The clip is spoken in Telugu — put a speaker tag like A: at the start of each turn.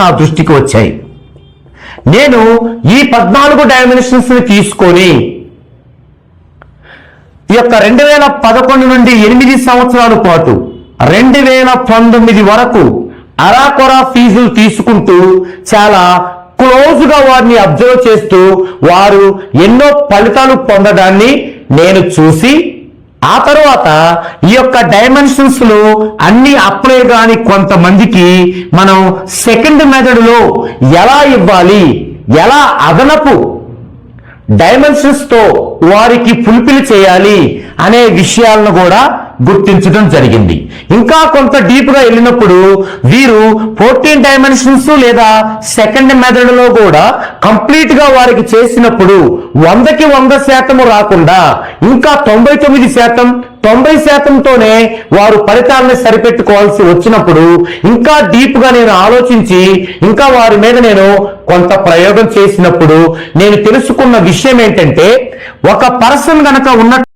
A: నా దృష్టికి వచ్చాయి. నేను ఈ పద్నాలుగు డైమెన్షన్స్ని తీసుకొని ఈ యొక్క రెండు వేల పదకొండు నుండి ఎనిమిది సంవత్సరాల పాటు రెండు వేల పంతొమ్మిది వరకు అరాకొరా ఫీజులు తీసుకుంటూ చాలా క్లోజ్గా వారిని అబ్జర్వ్ చేస్తూ వారు ఎన్నో ఫలితాలు పొందడాన్ని నేను చూసి ఆ తర్వాత ఈ యొక్క డైమెన్షన్స్లో అన్ని అప్లై కాని కొంతమందికి మనం సెకండ్ మెథడ్లో ఎలా ఇవ్వాలి ఎలా అదనపు డైమెన్షన్స్తో వారికి ఫుల్ఫిల్ చేయాలి అనే విషయాలను కూడా గుర్తించడం జరిగింది. ఇంకా కొంత డీప్గా వెళ్ళినప్పుడు వీరు ఫోర్టీన్ డైమెన్షన్స్ లేదా సెకండ్ మెథడ్లో కూడా కంప్లీట్గా వారికి చేసినప్పుడు వందకి వంద శాతము రాకుండా ఇంకా తొంభై తొమ్మిది శాతం తొంభై శాతంతోనే వారు ఫలితాలను సరిపెట్టుకోవాల్సి వచ్చినప్పుడు ఇంకా డీప్గా నేను ఆలోచించి ఇంకా వారి మీద నేను కొంత ప్రయోగం చేసినప్పుడు నేను తెలుసుకున్న విషయం ఏంటంటే ఒక పర్సన్ గనక ఉన్న